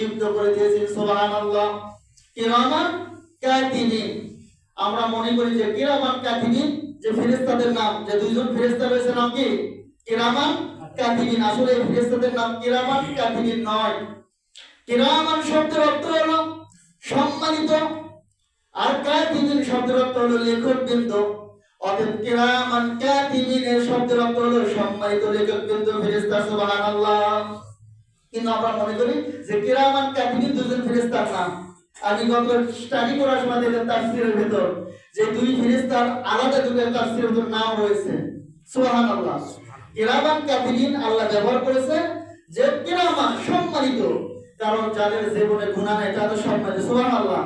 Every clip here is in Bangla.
নিযুক্ত করে দিয়েছেন, সুবহানাল্লাহ। কিরামান কাতিবিন। আমরা মনে করি যে কিরামান কাতিবিন, যে ফেরেশতাদের নাম, যে দুইজন ফেরেশতা রয়েছে, নাম কি? কিরামান কাতিবিন। আসলে এই ফেরেশতাদের নাম কিরামান কাতিবিন নয়। কিরামান শব্দের অর্থ হলো সম্মানিত, আর কাতিবিন শব্দের অর্থ হলো লেখক বৃন্দ অতএব কিরামান কাতিবিনের শব্দের অর্থ হলো সম্মানিত লেখক বৃন্দ ফেরেশতা, সুবহানাল্লাহ। কিন্তু আমরা মনে করি যে কিরামান দুজন ফেরেশতার নাম। আমি গত স্টাডি করার সময় দেখলাম ভেতর যে দুই ফেরেশতার আলাদা দুটো নাম রয়েছে। কাতিবিন আল্লাহ ব্যবহার করেছে যে সম্মানিত, কারণ যাদের জীবনে গুনাহ নেই তাদের সম্মানিত। সুবহানাল্লাহ।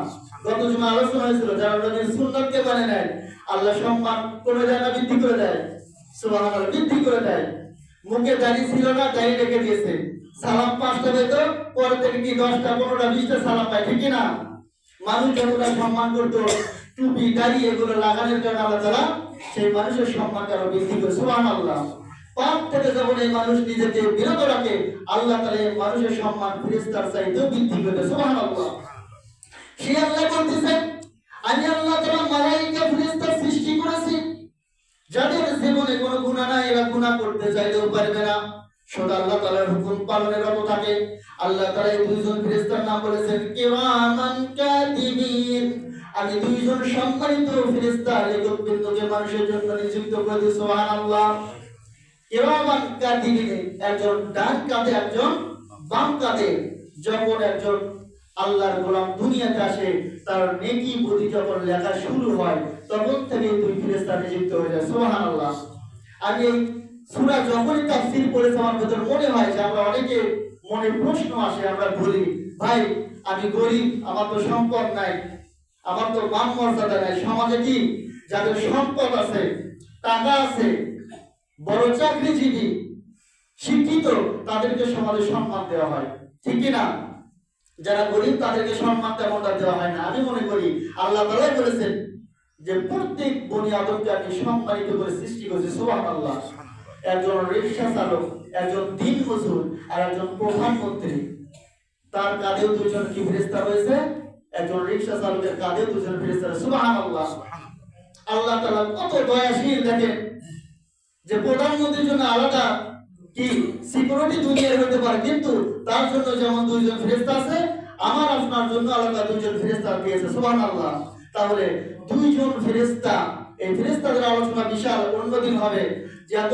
গত জুমা আলোচনা হয়েছিল, যারা নবীর সুন্নাতকে মানে নেয়, আল্লাহ সম্মান করে দেয় না বৃদ্ধি করে দেয়। সুবহানাল্লাহ, বৃদ্ধি করে দেয়। মুখে দাঁড়িয়ে ছিল না দাঁড়িয়ে রেখে দিয়েছে। সালাম পাঁচটা পেতো পরে থেকে কি দশটা, পনেরোটা, বিশটা সালাম পায়, ঠিক না মানুষ যতটা সম্মান করতো, টুপি, দাড়ি এগুলো লাগানোর জন্য আল্লাহ তারা সেই মানুষের সম্মান আরও বৃদ্ধি করে। সুবহান আল্লাহ পাপ থেকে যখন এই মানুষ নিজেকে বিরত রাখে, আল্লাহ তালা এই মানুষের সম্মান ফিরিস্তার চাইতেও বৃদ্ধি করে। সুবহান আল্লাহ সে আল্লাহ বলতেছেন আমি আল্লাহ তালা মালাইকা ফিরিস্তার সৃষ্টি করেছি। যাদের জীবনে কোনো গুণা নাই, এরা গুণা করতে চাইলেও পারবে না। শুধু আল্লাহ তাআলার হুকুম পালনে রত থাকে। আল্লাহ তাআলা দুইজন ফেরেশতার নাম বলেছেন, কিরামান কাতিবিন আমি দুইজন সম্মানিত ফেরেশতা লেখক বিন্দুকে মানুষের জন্য নিযুক্ত করে দিই সুবহানাল্লাহ। কিরামান কাতিবিন একজন ডান কাঁধে, একজন বাম কাঁধে। যখন একজন আল্লাহর গোলাম দুনিয়াতে আসে, তার নেকি বুদ্ধি যখন লেখা শুরু হয়, তখন থেকে দুই ফেরেশতা নিযুক্ত হয়ে যায়, সুবহানাল্লাহ। আমি এই সূরা যখনই তাফসীর পড়েছি আমার ভেতর মনে হয় যে আমরা অনেকে মনে প্রশ্ন আসে, আমরা বলি, ভাই, আমি গরিব, আমার তো সম্পদ নাই, আমার তো মান মর্যাদা নাই, সমাজে কি যাদের সম্পদ আছে, টাকা আছে, বড় চাকরিজীবী, শিক্ষিত, তাদেরকে সমাজে সম্মান দেওয়া হয়? ঠিক না যারা গরিব, তাদেরকে সম্মান তেমনটা দেওয়া হয় না। আমি মনে করি, আল্লাহ তালাই বলেছেন যে প্রত্যেক বনি আদমকে আমি সম্মানিত করে সৃষ্টি করেছি সুবাহ আল্লাহ একজন রিক্সা চালক, একজন দিন মজুর, আর একজন প্রধানমন্ত্রী তার কাঁধেও দুজন কি ফেরেস্তা রয়েছে? একজন রিক্সা চালকের কাঁধেও দুজন ফেরেস্তা সুবহান আল্লাহ আল্লাহ তাআলা কত দয়াশীল, দেখেন যে প্রধানমন্ত্রীর জন্য আলাদা কি সিকিউরিটি দুনিয়ার হতে পারে, কিন্তু তার জন্য যেমন দুইজন ফেরেশতা আছে, আমার, আপনার জন্য আলাদা দুইজন ফেরেশতা দিয়েছে। সুবহানাল্লাহ। তাহলে দুইজন ফেরেশতা এই ফেরেশতাদের আলোচনা বিশাল, অন্যদিন হবে। যে এত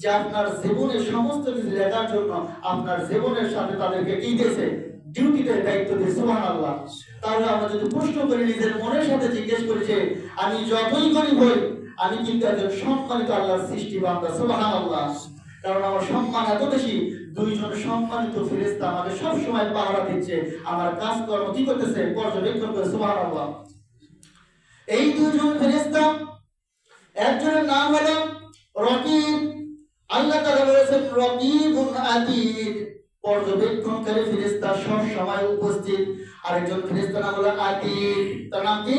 যে আপনার জীবনের সমস্ত কিছু লেখার জন্য আপনার জীবনের সাথে তাদেরকে দিয়েছে ডিউটিতে দায়িত্ব দিয়ে, সুবহানাল্লাহ। তাহলে আমরা যদি প্রশ্ন করি, নিজের মনের সাথে জিজ্ঞেস করি যে, আমি যতই হই, আমি কিন্তু একজন সম্মানিত আল্লাহর সৃষ্টি বান্দা, সুবহানাল্লাহ। কারণ আমার সম্মান এত বেশি, দুইজন সম্মানিত আমাকে সব সময় পাহারা দিচ্ছে, আমার কাজ কর্ম কি করতেছে, পর্যবেক্ষণ করে, সুবহানাল্লাহ। এই দুজন ফেরেশতা, একজনের নাম হলো রকিব। আল্লাহ তাআলা বলেছেন, রকিবুন আতীদ পর্যবেক্ষণকারী ফেরেশতা সব সময় উপস্থিত। আরেকজন ফেরেশতার নাম হলো আতীদ তার নাম কি?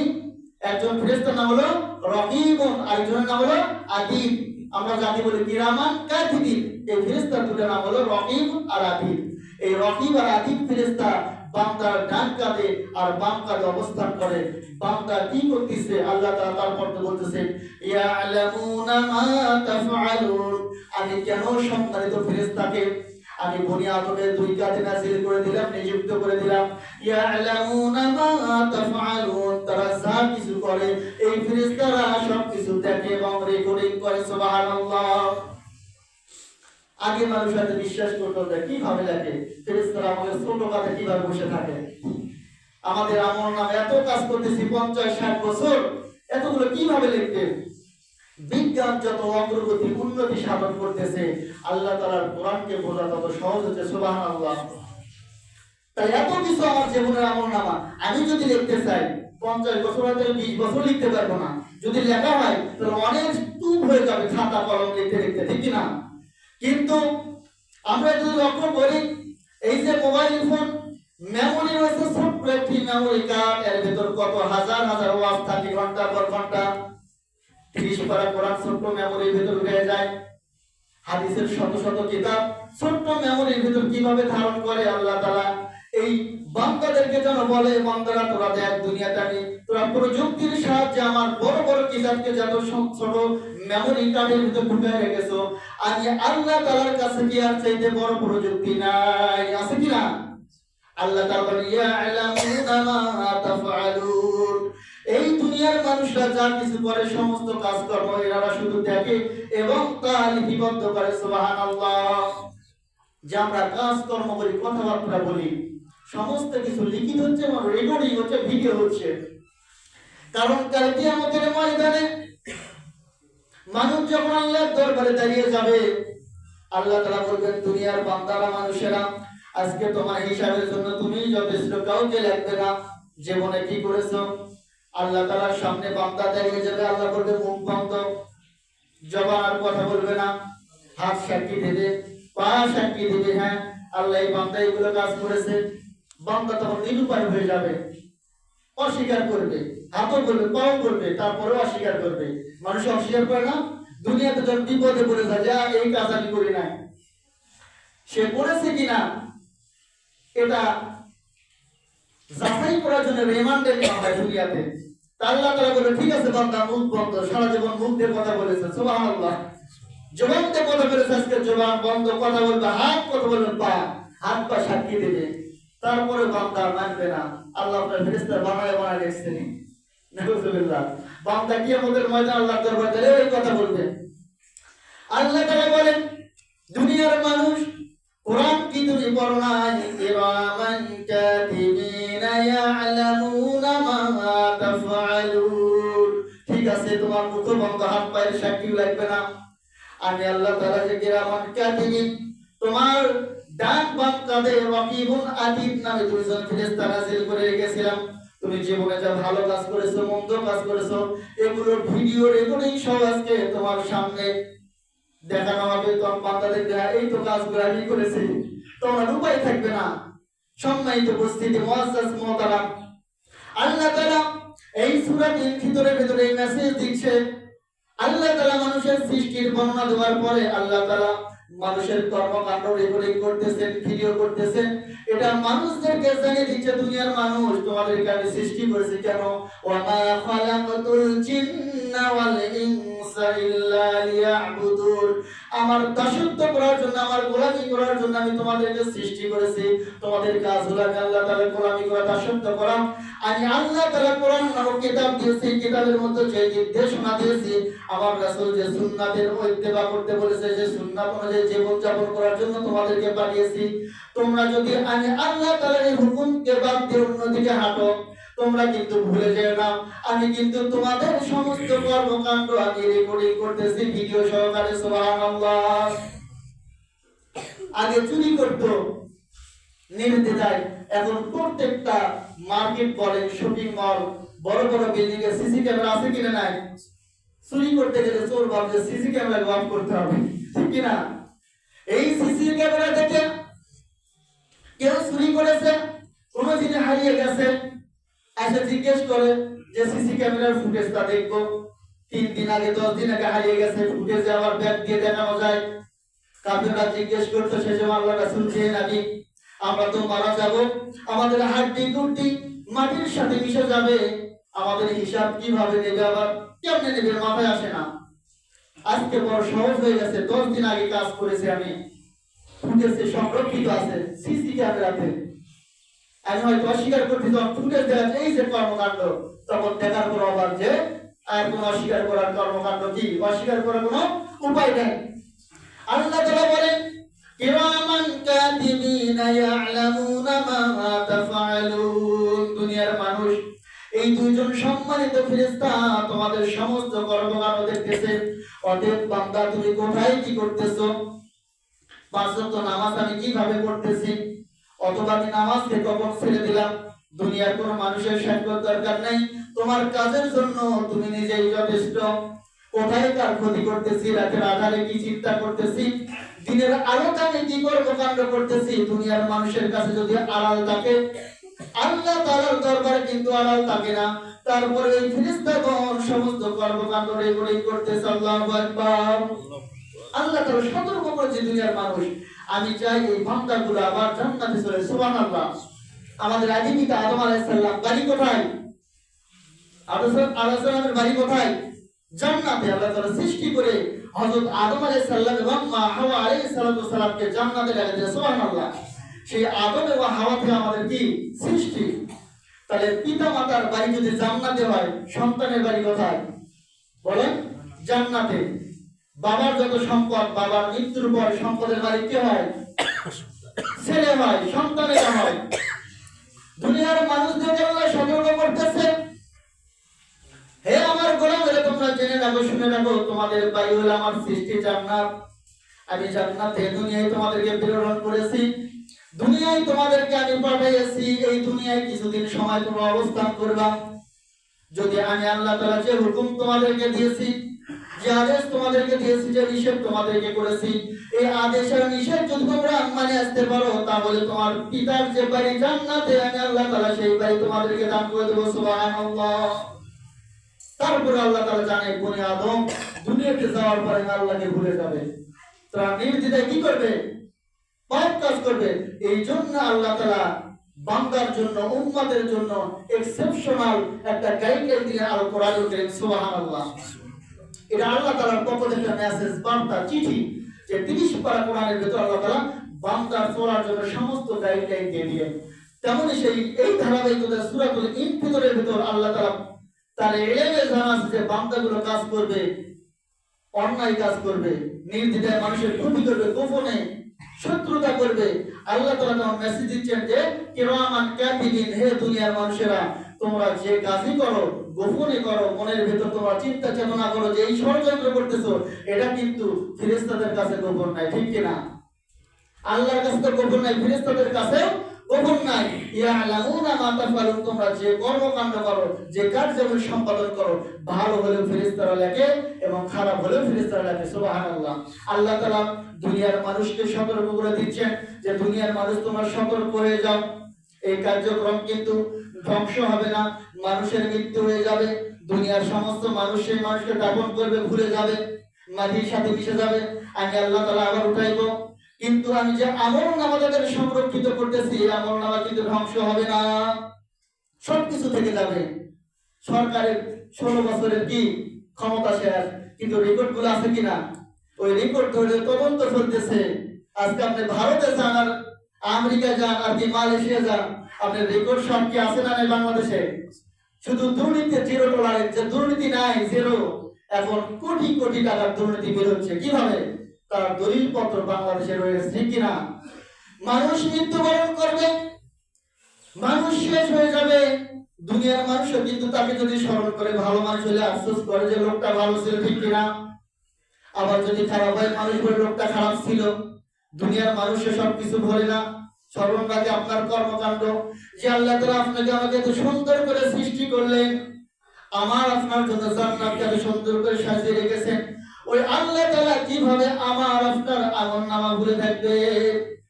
একজন ফেরেশতার নাম হলো রকিবুন। আরেকজনের নাম হলো আতীদ আমরা জানি বলি কিরামান কাতিবিন। এই ফেরেশতা দুটোর নাম হলো রকিব আর আতীদ এই রকিব আর আতীদ ফেরেশতা বান্দার ডান কাঁধে আর বাম কাঁধে অবস্থান করে। বান্দা কি করতেছে? আল্লাহ তাআলা তারপর তো বলতেছেন আমি কেন সম্মানিত ফেরেশতাকে? আমি বনি আদমের দুই কাঁধে নাজিল করে দিলাম, নিযুক্ত করে দিলাম। ইয়ালামুনা মা তাফআলুন। তারা যা কিছু করে, এই ফেরেশতারা সব কিছু দেখে এবং রেকর্ডিং করে, সুবহানাল্লাহ। আগে মানুষ হয়তো বিশ্বাস করতো যে কীভাবে লাগে ফেরেশতারা আমাদের ছোট কাঁধে কীভাবে বসে থাকে। আমাদের আমল নামে এত কাজ করতেছি, পঞ্চাশ ষাট বছর, এতগুলো কীভাবে লিখতে বিজ্ঞান যত অগ্রগতি, উন্নতি সাধন করতেছে, আল্লাহ তালার কোরআনকে বোঝা তত সহজ হচ্ছে সুবাহ আল্লাহ তাই এত কিছু আমার জীবনের আমল নামা, আমি যদি লিখতে চাই, পঞ্চাশ বছর হয়তো বিশ বছর লিখতে পারব না। যদি লেখা হয়, তাহলে অনেক স্তূপ হয়ে যাবে, খাতা, কলম লিখতে লিখতে, ঠিক না কিন্তু আমরা যদি লক্ষ্য করি, এই যে মোবাইল ফোন মেমোরি রয়েছে ছোট্ট একটি মেমোরি কার্ড এর ভেতর কত হাজার হাজার ওয়াজ থাকে, ঘণ্টা পর ঘণ্টা। তিরিশ পারা কোরআন ছোট্ট মেমোরির ভেতর হয়ে যায়। হাদিসের শত শত কিতাব ছোট্ট মেমোরির ভেতর কীভাবে ধারণ করে আল্লাহ তাআলা বলে, বান্দারা, তোরা দেখ দুনিয়াটা নিয়ে তোরা প্রযুক্তির সাহায্যে আমার বড় বড় কিতাবকে যত ছোট মেমোরি কার্ডের ভিতর ঢুকায় রেখেছো আমি আল্লাহ তাআলার কাছে কি আর চাইতে বড় প্রযুক্তি নাই? আছে কি না? আল্লাহ তাআলা বলেন, ইয়ালামুনা মা তাফআলুন। এই দুনিয়ার মানুষরা যা কিছু করে, সমস্ত কাজকর্ম এরা শুধু দেখে এবং তা লিপিবদ্ধ করে, সুবহানাল্লাহ। যে আমরা কাজকর্ম করি, কথাবার্তা বলি সমস্ত কিছু লিখিত হচ্ছে এবং রেকর্ডিং হচ্ছে ভিডিও হচ্ছে। কারণ কালকে কিয়ামতের ময়দানে মানুষ যখন আল্লাহর দরবারে দাঁড়িয়ে যাবে, আল্লাহ তাআলা বলবেন, দুনিয়ার বান্দারা, মানুষেরা, আজকে তোমার হিসাবের জন্য তুমি যথেষ্ট কাউকে লাগবে না। জীবনে কি করেছ? আল্লাহ তাআলার সামনে বান্দা দাঁড়িয়ে যাবে, আল্লাহ বলবে, মুখ বন্ধ, জবান আর কথা বলবে না। হাত সাক্ষী দেবে, পা সাক্ষী দেবে হ্যাঁ। আল্লাহ এই বান্দা এগুলো কাজ করেছে। বান্দা তখন নিরুপায় হয়ে যাবে। অস্বীকার করবে হাতও করবে, পাও করবে তারপরে অস্বীকার করবে। মানুষ অস্বীকার করে না? দুনিয়াতে যখন বিপদে পড়ে যায়, যা, এই কাজ আমি করি নাই। সে করেছে কিনা? এটা যাচাই করার জন্য রিমান্ডে নেওয়া হয় দুনিয়াতে। আল্লাহ তাআলা বলে ঠিক আছে বান্দা, মুখ বন্ধ। সারা জীবন মুখ দিয়ে কথা বলেছে। সুবহানাল্লাহ। জবান দিয়ে কথা বলেছে আজকে, জবান বন্ধ। কথা বলবে, হাত কথা বলবে, পা। হাত পা সাক্ষী দেবে। তারপরে বান্দা মানবে না। আল্লাহ আপনার ফেরেশতা বানায় বানায় রেখেছেন নাউজুবিল্লাহ। বান্দা কি আমাদের ময়দান দরবারে ওই কথা বলবে। আল্লাহ তাআলা বলেন, দুনিয়ার মানুষ কোরআন কি তুমি পড়ো না কিরামান কাতিবিনা ইয়ালামুনা মা তাফআলুন। ঠিক আছে, তোমার মুখ বন্ধ, হাত পায়ের সাক্ষী লাগবে না। আমি আল্লাহ তাআলা যে কিরামান কাতিবিন। তোমার বাম কাঁধে রকিবুন আতিদ নামে দুইজন ফেরেশতা নাযিল করে রেখেছিলাম। তুমি জীবনে যা ভালো কাজ করেছ, মন্দ কাজ করেছ ভিডিও রেকর্ডিং সহ আজকে তোমার সামনে দেখানো হবে। তখন বান্দাদের এই তো কাজগুলো আমি করেছি। তোমার উপায় থাকবে না। সম্মানিত উপস্থিতি মুআজ্জাজ আল্লাহ তাআলা এই ভিতরে ভিতরে মেসেজ দিচ্ছে। আল্লাহ তাআলা মানুষের সৃষ্টির বর্ণনা দেওয়ার পরে আল্লাহ তাআলা মানুষের কর্মকাণ্ড রেকর্ডিং করতেছেন ভিডিও করতেছেন। এটা মানুষদেরকে জানিয়ে দিচ্ছে, দুনিয়ার মানুষ তোমাদেরকে আমি সৃষ্টি করেছি কেন? ওয়ামা খালাকাতুল জিন্না ওয়াল ইনসা ইল্লা লিয়াবুদুন। আমার দাসত্ব করার জন্য, আমার গোলামি করার জন্য আমি তোমাদেরকে সৃষ্টি করেছি। তোমাদের কাজ হলো আমি আল্লাহ তাআলার গোলামি করা দাসত্ব করা আমি আল্লাহ তাআলা কোরআন নামক কিতাব দিয়েছি কিতাবের মধ্যে যে নির্দেশনা দিয়েছি, আমার রাসূল যে সুন্নাতের ইত্তেবা করতে বলেছে, যে সুন্নাত অনুযায়ী জীবন যাপন করার জন্য তোমাদেরকে পাঠিয়েছি। তোমরা যদি আমি আল্লাহ তাআলার এই হুকুমকে বাদ দিয়ে অন্যদিকে হাঁটো তোমরা কিন্তু ভুলে যেও না। আমি কিন্তু তোমাদের সমস্ত কর্মকাণ্ড আমি রেকর্ডিং করতেছি ভিডিও সহকারে, সুবহানাল্লাহ। আগে চুরি করতো নির্দ্বিধায় এখন প্রত্যেকটা মার্কেট বলেন শপিং মল বড় বড় বিল্ডিং এ সিসি ক্যামেরা আছে কিনা নাই? চুরি করতে গেলে চোর ভাবছে সিসি ক্যামেরা অফ করতে হবে। ঠিক কিনা? এই সিসি ক্যামেরা দেখে কেউ চুরি করেছে, কোনো জিনিস হারিয়ে গেছে এসে জিজ্ঞেস করে যে সিসি ক্যামেরার ফুটেজটা দেখব। তিন দিন আগে, দশ দিন আগে হারিয়ে গেছে ফুটেজ, আবার ব্যাগ দিয়ে দেখানো যায়। কাফেররা জিজ্ঞেস করতো, শেষে আল্লাহ রাসূল যে আমরা তো মারা যাব। আমাদের হাড্ডি, গুড্ডি মাটির সাথে মিশে যাবে। আমাদের হিসাব কীভাবে নেবে আবার? কেমনে নেবে? মাথায় আসে না। আজকে বড় সহজ হয়ে গেছে। দশ দিন আগে কাজ করেছি আমি। ফুটেজে সংরক্ষিত আছে সিসি ক্যামেরাতে। অস্বীকার ফুটেজ দেখা এই যে কর্মকাণ্ড, তখন দেখার পর আবার যে অস্বীকার করার কর্মকাণ্ড কি? অস্বীকার করার উপায় নেই। আল্লাহ তাফআলুন। দুনিয়ার মানুষ, এই দুইজন সম্মানিত ফেরেশতা তোমাদের সমস্ত কর্মকাণ্ড দেখতেছে। অতএব বান্দা, তুমি কোথায় কি করতেছো? পাঁচ নামাজ আমি কীভাবে পড়তেছি? অথবা আমি নামাজকে কখন ছেড়ে দিলাম। দুনিয়ার কোনো মানুষের সাহায্য দরকার নেই। তোমার কাজের জন্য তুমি নিজেই যথেষ্ট। কোথায় কার ক্ষতি করতেছি? রাতের আধারে কি চিন্তা করতেছি? দিনের আলোতে আমি কি কর্মকাণ্ড করতেছি? দুনিয়ার মানুষের কাছে যদি আড়াল থাকে, আল্লাহ তাআলার দরবারে কিন্তু আড়াল থাকে না। তারপরে এই ফেরেশতাগণ সমস্ত কর্মকাণ্ড রেকর্ডিং করতেছে, আল্লাহু আল্লাহ তাআলা সতর্ক করেছে দুনিয়ার মানুষ। আমি চাই এই বান্দাগুলো আবার জান্নাতে চলে সুবহানাল্লাহ। আমাদের আদি পিতা আদম আলাইসাল্লাম বাড়ি কোথায়? আদম আলাইসাল্লামের বাড়ি কোথায়? জান্নাতে। আল্লাহ তাআলা সৃষ্টি করে হযরত আদম আলাইহিস সালাম এবং মা হাওয়া আলাইহিস সালাতু জান্নাতে রেখে দিয়েছে সুবহানাল্লাহ। সেই আদম এবং হাওয়া থেকে আমাদের কি? সৃষ্টি। তাহলে পিতা মাতার বাড়ি যদি জান্নাতে হয়, সন্তানের বাড়ি কোথায়? বলেন, জান্নাতে। বাবার যত সম্পদ, বাবার মৃত্যুর পর সম্পদের বাড়ি কে হয়? ছেলে হয়, সন্তানেরা হয়। দুনিয়ার সতর্ক করতেছে। হে আমার তোমরা জেনে রাখো, শুনে রাখো, তোমাদের বাড়ি হলো আমার সৃষ্টি জান্নাত। আমি দুনিয়ায় তোমাদেরকে প্রেরণ করেছি। দুনিয়ায় তোমাদেরকে আমি পাঠাইছি এই দুনিয়ায় কিছুদিন সময় তোমরা অবস্থান করবা। যদি আমি আল্লাহ তাআলা যে হুকুম তোমাদেরকে দিয়েছি যে আদেশ তোমাদেরকে দিয়েছি, যে নিষেধ তোমাদেরকে করেছি, এই আদেশ আর নিষেধ যদি তোমরা মানে আসতে পারো, তাহলে তোমার পিতার যে বাড়ি জান্নাতে, আমি আল্লাহ তাআলা সেই বাড়ি তোমাদেরকে দান করে দেবো, সুবহানাল্লাহ। তারপরে আল্লাহ তাআলা জানে, বনি আদম, দুনিয়াতে যাওয়ার পরে আল্লাহকে ভুলে যাবে। তারা নির্দ্বিধায় কি করবে? পাপ কাজ করবে। এই জন্য আল্লাহ তাআলা বান্দার জন্য, উম্মাদের জন্য এক্সেপশনাল একটা গাইডলাইন দিয়ে আল কোরআনুল কারীম, সুবহানাল্লাহ। এটা আল্লাহ তাআলার পক্ষ থেকে মেসেজ চিঠি যে 30 পারা কোরআনের ভিতর আল্লাহ বান্দার চলার জন্য সমস্ত দিয়ে তেমনি সেই এই ধারাবাহিকতা সূরাতুল ভিতর আল্লাহ তাআলা তার জানা আছে যে কাজ করবে, অন্যায় কাজ করবে মানুষের ক্ষতি করবে, গোপনে শত্রুতা করবে, আল্লাহ তখন মেসেজ দিচ্ছেন যে, কিরামান কাতিবিন হে দুনিয়ার মানুষেরা তোমরা যে কাজই করো গোপনে করো, মনের ভেতর তোমরা চিন্তা চেতনা করো যে এই ষড়যন্ত্র করতেছো, এটা কিন্তু ফেরেশতাদের কাছে গোপন নাই, ঠিক কিনা আল্লাহর কাছে তো গোপন নাই, ফেরেশতাদের কাছে গোপন নাই। তোমরা যে কর্মকাণ্ড করো, যে সম্পাদন করো, ভালো হলে ফেরেশতারা লেখে এবং খারাপ হলে ফেরেশতারা লেখে আল্লাহ তাআলা দুনিয়ার মানুষকে সতর্ক করে দিচ্ছেন যে, দুনিয়ার মানুষ তোমরা সতর্ক হয়ে যাও। এই কার্যক্রম কিন্তু ধ্বংস হবে না, মানুষের মৃত্যু হয়ে যাবে, দুনিয়ার সমস্ত মানুষ সেই মানুষকে দাপন করবে, ভুলে যাবে, মাটির সাথে মিশে যাবে। আমি আল্লাহ তাআলা আবার উঠাইবো, কিন্তু আমি যে আমল নামা তাদের সংরক্ষিত করতেছি আমল নামা কিন্তু ধ্বংস হবে না। সবকিছু থেকে যাবে। সরকারের ষোলো বছরের কি ক্ষমতা শেষ, কিন্তু রেকর্ডগুলো আছে কিনা? ওই রেকর্ড ধরে তদন্ত চলতেছে। আজকে আপনি ভারতে যান আর আমেরিকা যান আর মালয়েশিয়া যান, আপনার রেকর্ড সব কি আছে না বাংলাদেশে? শুধু দুর্নীতি জিরো টলারেন্স যে দুর্নীতি নাই জিরো এখন কোটি কোটি টাকার দুর্নীতি বের হচ্ছে। কীভাবে? তার দলিল পত্র বাংলাদেশে রয়েছে, ঠিক কিনা? মানুষ মৃত্যুবরণ করবে, মানুষ শেষ হয়ে যাবে। দুনিয়ার মানুষও কিন্তু তাকে যদি স্মরণ করে, ভালো মানুষ হলে আফসোস করে যে লোকটা ভালো ছিল, ঠিক কিনা? আবার যদি খারাপ হয়, মানুষ বলে লোকটা খারাপ ছিল। দুনিয়ার মানুষে সবকিছু ভরে না। রাখে আপনার কর্মকাণ্ড। যে আল্লাহ তাআলা আপনাকে আমাকে এত সুন্দর করে সৃষ্টি করলেন, আমার আপনার জন্য জান্নাতকে এত সুন্দর করে সাজিয়ে রেখেছেন। ওই আল্লাহ তাআলা কীভাবে আমার আপনার আমল নামা ভুলে থাকবে?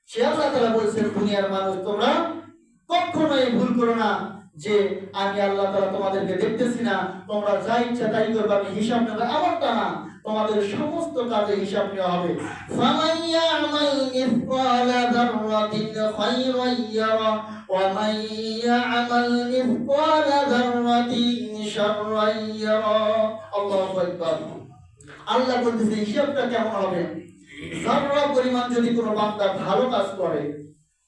সে আল্লাহ তাআলা বলছেন, দুনিয়ার মানুষ, তোমরা কখনোই ভুল করো না যে আমি আল্লাহ তালা তোমাদেরকে দেখতেছি না। তোমরা যা ইচ্ছা তাই করবে, আমি হিসাব নেব, এমনটা না। তোমাদের সমস্ত কাজে হিসাব নেওয়া হবে। ইয়ামাল মিসকালা ইয়ারা, ওয়া মান ইয়ামাল মিসকালা ইয়ারা। আল্লাহু আকবার। আল্লাহ বলতেছে, হিসাবটা কেমন হবে? পরিমাণ যদি কোনো বান্দা ভালো কাজ করে,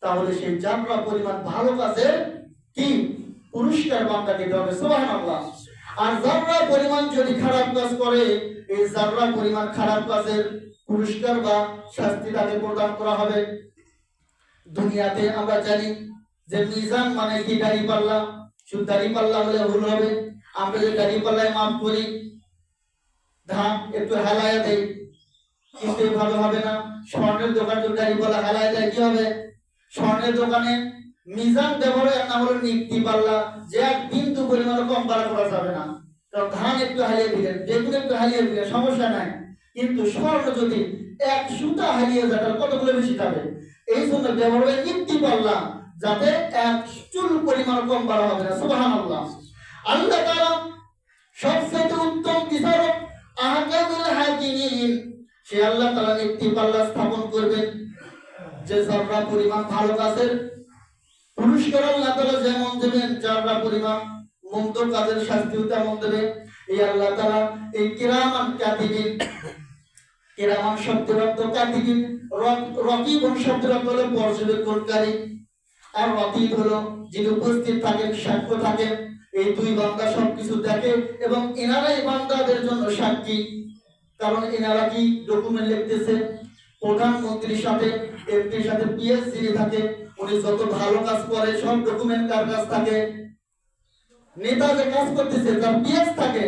তাহলে সেই জাররা পরিমাণ ভালো কাজের কি? পুরস্কার বান্দাকে দেওয়া হবে। সুবহানাল্লাহ। আর জাররা পরিমাণ যদি খারাপ কাজ করে, এই জাররা পরিমাণ খারাপ কাজের পুরস্কার বা শাস্তি তাকে প্রদান করা হবে। দুনিয়াতে আমরা জানি যে মিজান মানে কি, দাড়ি পাল্লা? শুধু দাড়ি পাল্লা হলে ভুল হবে। আমরা যে দাড়ি পাল্লায় মাপ করি, ধান একটু হেলায় দেই কিন্তু এভাবে হবে না। স্বর্ণের দোকান যদি দাড়ি পাল্লা হেলায় দেয়, কি হবে? স্বর্ণের দোকানে মিজান ব্যবহারের নাম হলো নিক্তি পাল্লা, যে এক বিন্দু পরিমাণ কম বাড়া করা যাবে না। কারণ ধান একটু হারিয়ে দিলেন, বেগুন একটু হারিয়ে দিলেন, সমস্যা নাই। কিন্তু স্বর্ণ যদি এক সুতা হারিয়ে যায়, তাহলে কতগুলো বেশি যাবে এই জন্য ব্যবহারের নিক্তি পাল্লা, যাতে এক চুল পরিমাণ কম বাড়া হবে না। সুবহানাল্লাহ। আল্লাহ তাআলা সবচেয়ে উত্তম বিচারক আহকামুল হাকিমিন, সে আল্লাহ তাআলা একটি পাল্লা স্থাপন করবেন। যে জররা পরিমাণ ভালো কাজের পুরস্কার আল্লাহ তাআলা যেমন দেবেন, যারা পরিমাণ মন্দ কাজের শাস্তিও তেমন দেবে। এই আল্লাহ তাআলা এই কিরামান কাতিবিন, কিরামান শব্দের অর্থ কাতিবিন, রক- রকিব শব্দের অর্থ হলো পর্যবেক্ষণকারী। আর রকিব হলো যিনি উপস্থিত থাকেন, সাক্ষ্য থাকেন, এই দুই বান্দা সবকিছু দেখে এবং এনারাই বান্দাদের জন্য সাক্ষী। কারণ এনারা কি ডকুমেন্ট লিখতেছে? প্রধানমন্ত্রীর সাথে, এমপির সাথে পিএস যিনি থাকে। উনি যত ভালো কাজ করে, সব ডকুমেন্ট কার কাছ থাকে। নেতা যে কাজ করতেছে, তার পিএস থাকে।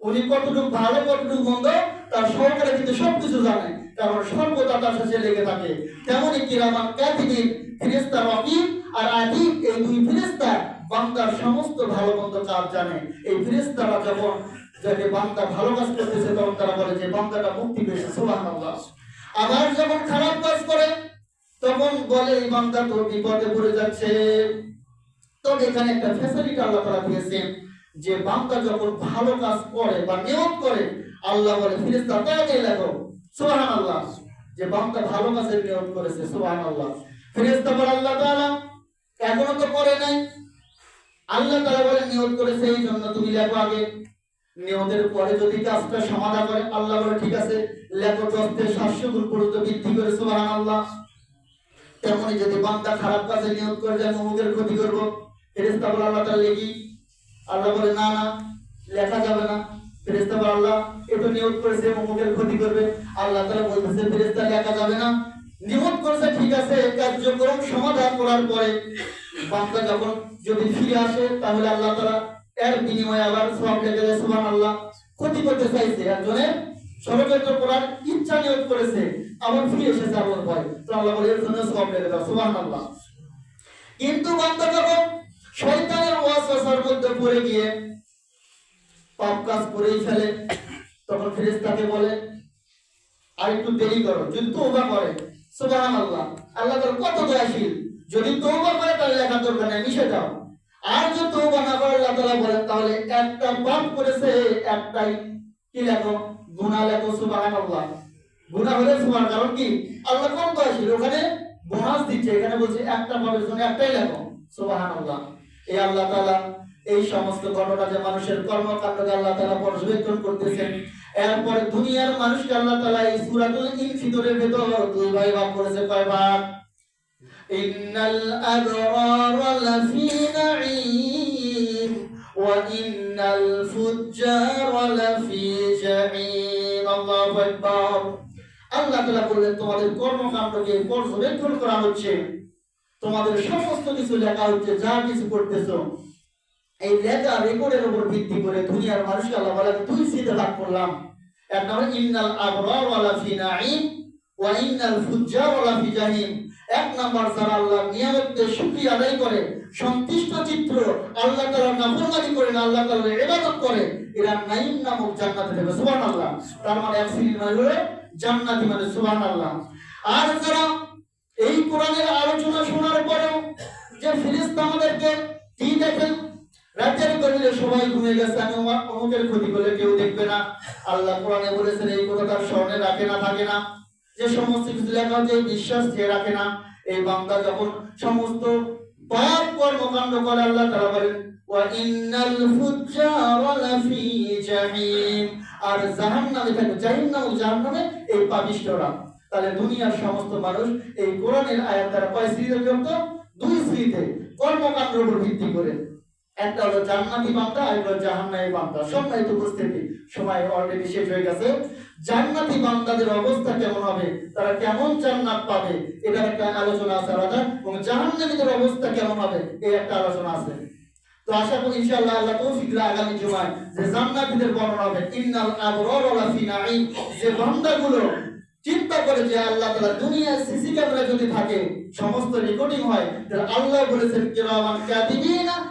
উনি কতটুকু ভালো, কতটুকু মন্দ, তার সহকারে কিন্তু সবকিছু জানে। কারণ সর্বদা তার সাথে লেগে থাকে। তেমনই কিরামান কাতিবিন ফিরেস্তা রকিব আর আদিব, এই দুই ফিরেস্তা বান্দার সমস্ত ভালো মন্দ কাজ জানে। এই ফিরেস্তারা যখন যাকে বান্দা ভালো কাজ করতেছে, তখন তারা বলে যে, বান্দাটা মুক্তি পেয়েছে। সুবহানাল্লাহ। আবার যখন খারাপ কাজ করে তখন বলে এই বান্দা তো বিপদে পড়ে যাচ্ছে। তবে এখানে একটা ফ্যাসিলিটি আল্লাহ তাআলা দিয়েছেন যে বান্দা যখন ভালো কাজ করে বা নিয়ত করে, আল্লাহ বলে, ফিরেশতা, তাকে লেখো সুবহানাল্লাহ। যে বান্দা ভালো নিয়ত করেছে বলে, আল্লাহ তাআলা, এখনও তো করে নাই। আল্লাহ তাআলা বলে, নিয়ত করেছে, এই জন্য তুমি লেখো আগে। নিয়তের পরে যদি কাজটা সমাধা করে, আল্লাহ বলে, ঠিক আছে, লেখো দশতে সাতশো গুণ পর্যন্ত বৃদ্ধি করে, সুবহানাল্লাহ। তেমনি যদি বান্দা খারাপ কাজে নিয়ত করে যে আমি অমুকের ক্ষতি করব। ফেরেস্তা বলে, আল্লাহ তাআলা লিখি। আল্লাহ বলে, না না, লেখা যাবে না। ফেরেস্তা বলে, আল্লাহ এটা নিয়ত করেছে অমুকের ক্ষতি করবে। আল্লাহ তাআলা বলতেছে ফেরেস্তা লেখা যাবে না। নিয়ত করেছে, ঠিক আছে, কার্যক্রম সমাধান করার পরে বান্দা যখন যদি ফিরে আসে, তাহলে আল্লাহ তারা এর বিনিময়ে আবার সব লেগে যায় দেয়, সুবহানাল্লাহ। ক্ষতি করতে চাইছে একজনের ষড়যন্ত্র করার ইচ্ছা নিয়োগ করেছে, আবার ফিরে এসেছে আবার ভয়। তো আল্লাহ বলে, এর জন্য সব লেগে দাও। সুবহানাল্লাহ। কিন্তু বান্দা যখন শয়তানের ওয়াসওয়াসার মধ্যে পড়ে গিয়ে পাপ কাজ করেই ফেলে। তখন ফেরেশতাকে বলে, আর একটু দেরি করো, যদি তওবা করে। সুবহানাল্লাহ। আল্লাহ তার কত দয়াশীল। যদি তওবা করে, তাহলে লেখা দরকার নেই, মিশে যাও। আর যদি তওবা না করে, আল্লাহ তাআলা বলেন, তাহলে একটা পাপ করেছে একটাই। কি লেখো? হলে কারণ কি? আল্লাহ কম দয়াশীল ওখানে বোনাস দিচ্ছে। এখানে বলছে, একটা জন্য একটাই লেখো আল্লাহ এই সমস্ত ঘটনা যে মানুষের কর্মকাণ্ডকে আল্লাহ পর্যবেক্ষণ করতেছেন, এরপরে দুনিয়ার মানুষকে আল্লাহ তাআলা এই সূরাতুল ইনফিতরের ভেতর দুই ভাই ভাগ করেছে কয় ভাগ? ইন্নাল লাফি নাঈম ইন্নাল ফুজ্জার লাফি জাহিম আল্লাহু আকবার। আল্লাহ তাআলা বললেন, তোমাদের কর্মকাণ্ডকে পর্যবেক্ষণ করা হচ্ছে। তোমাদের সমস্ত কিছু লেখা হচ্ছে, যা কিছু করতেছো এই লেখা রেকর্ডের উপর ভিত্তি করে দুনিয়ার মানুষকে আল্লাহ বলে দুই সিটে ভাগ করলাম। এক নম্বর, ইন্নাল আবরার ওয়ালা ফি নাঈম ওয়া ইন্নাল ফুজ্জার ওয়ালা ফি জাহিম। এক নম্বর যারা আল্লাহর নিয়ামতকে শুকরিয়া আদায় করে, সন্তুষ্ট চিত্র আল্লাহ তাআলার নাফরমানি করে না আল্লাহ তাআলার ইবাদত করে, এরা নাঈম নামক জান্নাতে যাবে। সুবহানাল্লাহ। তার মানে এক শ্রেণির মানে জান্নাতি মানে সুবহানাল্লাহ। আর যারা এই কোরআনের আলোচনা শোনার পরেও যে ফিরিস্তা আমাদেরকে কি দেখেন, রাতের গভীরে সবাই ঘুমিয়ে গেছে। আমি অমুকের ক্ষতি করলে কেউ দেখবে না। আল্লাহ কোরআনে বলেছেন, এই কথা তার স্মরণে রাখে না, থাকে না। যে সমস্ত কিছু লেখা হচ্ছে বিশ্বাস যে রাখে না, এই বান্দা যখন সমস্ত পাপ কর্মকাণ্ড করে, আল্লাহ তারা বলেন আর এই তাহলে দুনিয়ার সমস্ত মানুষ এই কোরআনের আয়াত দ্বারা কয় শ্রীতে বিভক্ত? দুই শ্রীতে কর্মকাণ্ডের উপর ভিত্তি করে। একটা হলো জান্নাতি বান্দা আর জাহান্নামী বান্দা। সময় অলরেডি শেষ হয়ে গেছে। জান্নাতি বান্দাদের অবস্থা কেমন হবে? তারা কেমন জান্নাত পাবে? একটা আলোচনা আছে এবং জাহান্নামীদের অবস্থা কেমন হবে? এই একটা আলোচনা আছে। তো আশা করি ইনশাআল্লাহ আল্লাহ তৌফিক দিলে আগামী জুমায় যে বর্ণনা হবে, ইন্নাল আবরার নাঈম। যে বান্দাগুলো চিন্তা করে যে আল্লাহ তাআলা দুনিয়ায় সিসি ক্যামেরা যদি থাকে, সমস্ত রেকর্ডিং হয়, তাহলে আল্লাহ বলেছেন কিরামান কাতিবিনা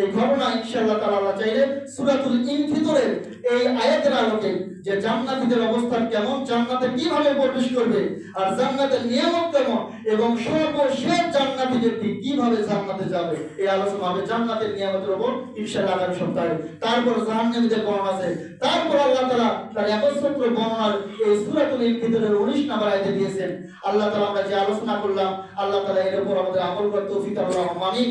এই ঘটনা ইনশাআল্লাহ তাআলা চাইলে সূরাতুল ইনফিতরের এই আয়াতের আলোকে যে জান্নাতীদের অবস্থান কেমন, জান্নাতে কীভাবে প্রবেশ করবে আর জান্নাতের নিয়ামত কেমন এবং সর্বশেষ জান্নাতি ব্যক্তি কীভাবে জান্নাতে যাবে, এই আলোচনা হবে জান্নাতের নিয়ামতের উপর ইনশাআল্লাহ আগামী সপ্তাহে। তারপর জাহান্নামীদের বর্ণনা আছে। তারপর আল্লাহ তাআলা তার একচ্ছত্র বর্ণনার এই সূরাতুল ইনফিতরের 19 নম্বর আয়াতে দিয়েছেন। আল্লাহ তাআলা আমরা যে আলোচনা করলাম, আল্লাহ তাআলা এর উপর আমাদের আমল করতে তৌফিক আল্লাহ আমিন।